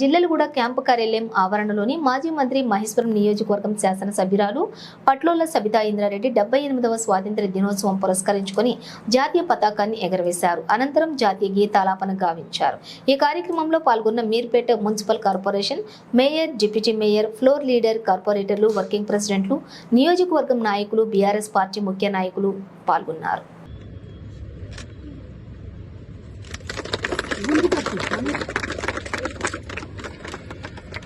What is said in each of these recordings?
Jillelguda camp కార్యాలయం ఆవరణలోని మాజీ మంత్రి మహేశ్వరం నియోజకవర్గం శాసనసభ్యురాలు పట్లోల సబితా ఇంద్రారెడ్డి డెబ్బై ఎనిమిదవ స్వాతంత్ర దినోత్సవం పురస్కరించుకొని జాతీయ పతాకాన్ని ఎగరవేశారు. అనంతరం జాతీయ గీతాలాపన గావించారు. ఈ కార్యక్రమంలో పాల్గొన్న Meerpet municipal corporation mayor deputy mayor floor leader కార్పొరేటర్లు వర్కింగ్ ప్రెసిడెంట్లు నియోజకవర్గం నాయకులు బీఆర్ఎస్ పార్టీ ముఖ్య నాయకులు పాల్గొన్నారు.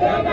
Seven.